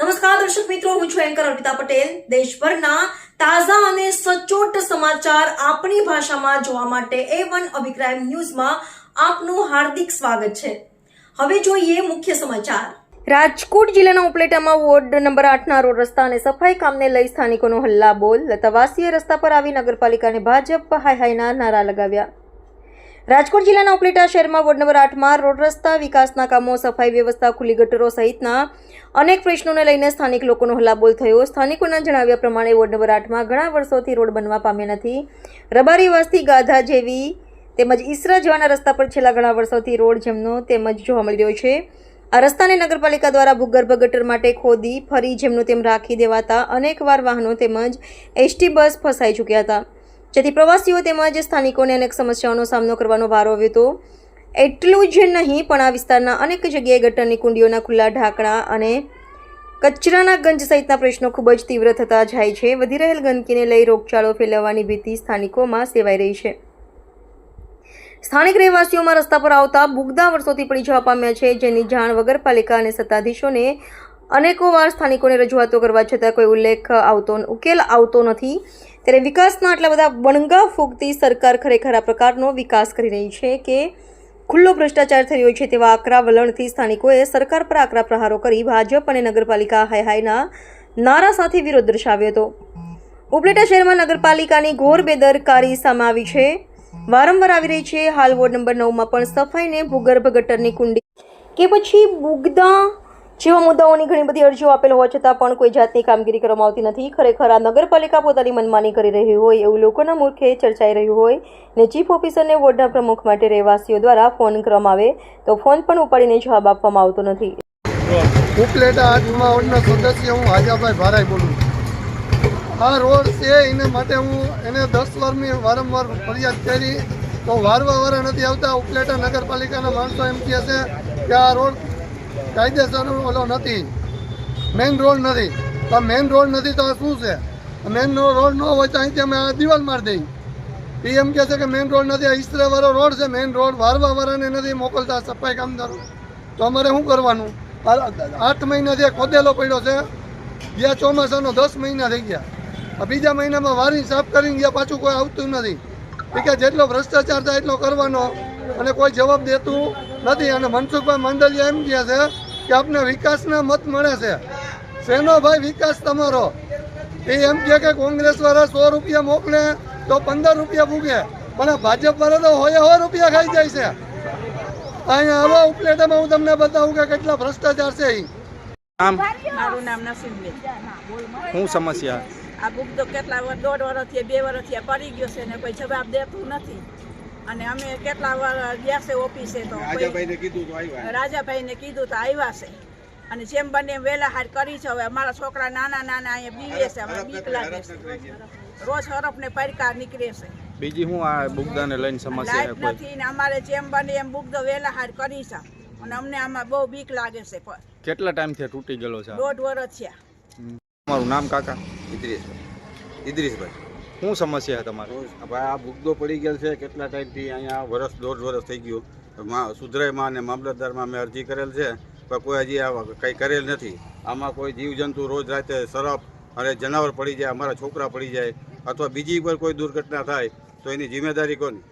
નમસ્કાર, દર્શક મિત્રો, હું છું એન્કર અર્પિતા પટેલ. દેશભરના તાજા અને સચોટ સમાચાર આપણી ભાષામાં જોવા માટે એ વન અભિપ્રાય ન્યૂઝમાં આપનું હાર્દિક સ્વાગત છે. હવે જોઈએ મુખ્ય સમાચાર. રાજકોટ જિલ્લાના ઉપલેટામાં વોર્ડ નંબર આઠના રોડ રસ્તા અને સફાઈ કામને લઈ સ્થાનિકોનો હલ્લા બોલ લતાવાસીએ રસ્તા પર આવી નગરપાલિકાને ભાજપ હાય હાયના નારા લગાવ્યા. રાજકોટ જિલ્લાના ઉપલેટા શહેરમાં વોર્ડ નંબર આઠમાં રોડ રસ્તા, વિકાસના કામો, સફાઈ વ્યવસ્થા, ખુલ્લી ગટરો સહિતના અનેક પ્રશ્નોને લઈને સ્થાનિક લોકોનો હલ્લાબોલ થયો. સ્થાનિકોના જણાવ્યા પ્રમાણે વોર્ડ નંબર આઠમાં ઘણા વર્ષોથી રોડ બનવા પામ્યા નથી. રબારી વસ્તી ગાધા જેવી તેમજ ઈસરા જવાના રસ્તા પર છેલ્લા ઘણા વર્ષોથી રોડ જેમનો તેમજ જોવા મળી રહ્યો છે. આ રસ્તાને નગરપાલિકા દ્વારા ભૂગર્ભ ગટર માટે ખોદી, ફરી જેમનું તેમ રાખી દેવાતા અનેકવાર વાહનો તેમજ એસટી બસ ફસાઈ ચૂક્યા હતા. જેથી પ્રવાસીઓ તેમજ સ્થાનિકોને અનેક સમસ્યાઓનો સામનો કરવાનો વારો આવ્યો હતો. એટલું જ નહીં, પણ આ વિસ્તારના અનેક જગ્યાએ ગટરની કુંડીઓના ખુલ્લા ઢાંકણા અને કચરાના ગંજ સહિતના પ્રશ્નો ખૂબ જ તીવ્ર થતા જાય છે. વધી રહેલ ગંદકીને લઈ રોગચાળો ફેલાવવાની ભીતિ સ્થાનિકોમાં સેવાઈ રહી છે. સ્થાનિક રહેવાસીઓમાં રસ્તા પર આવતા બુગદા વર્ષોથી પડી જવા પામ્યા છે, જેની જાણ વગર પાલિકા અને સત્તાધીશોને અનેકો વાર સ્થાનિકોને રજૂઆતો કરવા છતાં કોઈ ઉલ્લેખ આવતો ઉકેલ આવતો નથી. ત્યારે વિકાસના આટલા બધા વણગા ફૂંકતી સરકાર ખરેખર આ પ્રકારનો વિકાસ કરી રહી છે કે ખુલ્લો ભ્રષ્ટાચાર થઈ રહ્યો છે તેવા આકરા વલણથી સ્થાનિકોએ સરકાર પર આકરા પ્રહારો કરી ભાજપ અને નગરપાલિકા હાય હાયના નારા સાથે વિરોધ દર્શાવ્યો હતો. ઉપલેટા શહેરમાં નગરપાલિકાની ઘોર બેદરકારી સામે આવી છે. વારંવાર આવી રહી છે. હાલ વોર્ડ નંબર નવમાં પણ સફાઈને ભૂગર્ભ ગટરની કુંડી કે પછી બુગદા જેવા મુદ્દાઓની ઘણી બધી અરજીઓ આપેલ હોવા છતાં પણ કોઈ જાતની કામગીરી કરવામાં આવતી નથી. ખરેખર આ નગરપાલિકા પોતાની મનમાની કરી રહી હોય એવું લોકોના મુખે ચર્ચાઈ રહ્યું હોય ને ચીફ ઓફિસરને વોર્ડના પ્રમુખ માટે રહેવાસીઓ દ્વારા ફોન કરવામાં આવે તો ફોન પણ ઉપાડીને જવાબ આપવામાં આવતો નથી. ઉપલેટા આઠમા વોર્ડના સદસ્ય હું હાજાભાઈ ભારાઈ બોલું. આ રોડ છે, એને માટે હું એને દસ વારની વારંવાર ફરિયાદ કરી. તો વારવા વારા નથી આવતા. ઉપલેટા નગરપાલિકાના માણસો એમ કહે છે કે આ રોડ કાયદેસર ઓલો નથી. મેઇન રોડ નથી. તો મેઇન રોડ નથી તો આ શું છે? મેઇન રોડ ન હોય તો અહીંથી અમે આ દિવાલ મારી દઈ પીએમ કહે છે કે મેઇન રોડ નથી. આ ઇસ્ત્રેવાળો રોડ છે. મેઇન રોડ વારવા વાળાને નથી મોકલતા સફાઈ કામદારો. તો અમારે શું કરવાનું? આઠ મહિનાથી ખોદેલો પડ્યો છે. ગયા ચોમાસાનો દસ મહિના થઈ ગયા. બીજા મહિનામાં વારી સાફ કરીને ગયા, પાછું કોઈ આવતું નથી. કે જેટલો ભ્રષ્ટાચાર થાય એટલો કરવાનો. અને કોઈ જવાબ દેતું નથી. અને મનસુખભાઈ મંડલિયા એમ કહે છે કે આપને વિકાસના મત મળે છે. શેનો ભાઈ વિકાસ તમારો. એ એમ કહે કે કોંગ્રેસ વાળા સો રૂપિયા મોકલે તો પંદર રૂપિયા ભૂગે. પણ ભાજપવાળા ભાજપ વાળા તો હોય સો રૂપિયા ખાઈ જાય છે. અહીંયા આવા ઉપલેટામાં હું તમને બતાવું કે કેટલા ભ્રષ્ટાચાર છે એ આમ. મારું નામ શું સમસ્યા. આ બુક તો કેટલા દોઢ વર્ષથી બે વર્ષથી પડી ગયો છે ને કોઈ જવાબ દેતું નથી. અને અમે કેટલા વાર ગયા છે ઓફિસે તો રાજાભાઈને કીધું તો આવ્યા છે. અને જેમ બને વહેલા હાર કરી છે. હવે અમારા છોકરા નાના નાના અહીંયા બીવે છે. અમને બીક લાગે છે. રોજ હરફ ને પડકાર નીકળે છે. બીજી હું આ બુગદાને લઈને સમસ્યા નથી ને અમારે જેમ બને એમ બુગદો વેલા વહેલા હાર કરી છે. અને અમને આમાં બહુ બીક લાગે છે. કેટલા ટાઈમથી તૂટી ગયેલો છે દોઢ વર્ષ થયા. મારું નામ કાકા. ઇદ્રીસભાઈ ઇદ્રીસભાઈ શું સમસ્યા તમારી? ભાઈ આ ભૂગદો પડી ગયેલ છે કેટલા ટાઈમથી અહીંયા વરસ, દોઢ વરસ થઈ ગયું. સુધરાઈમાં અને મામલતદારમાં મેં અરજી કરેલ છે, પણ કોઈ હજી આ કંઈ કરેલ નથી. આમાં કોઈ જીવજંતુ રોજ રાતે સરફ અને જનાવર પડી જાય, અમારા છોકરા પડી જાય, અથવા બીજી પર કોઈ દુર્ઘટના થાય, તો એની જિમ્મેદારી કોની?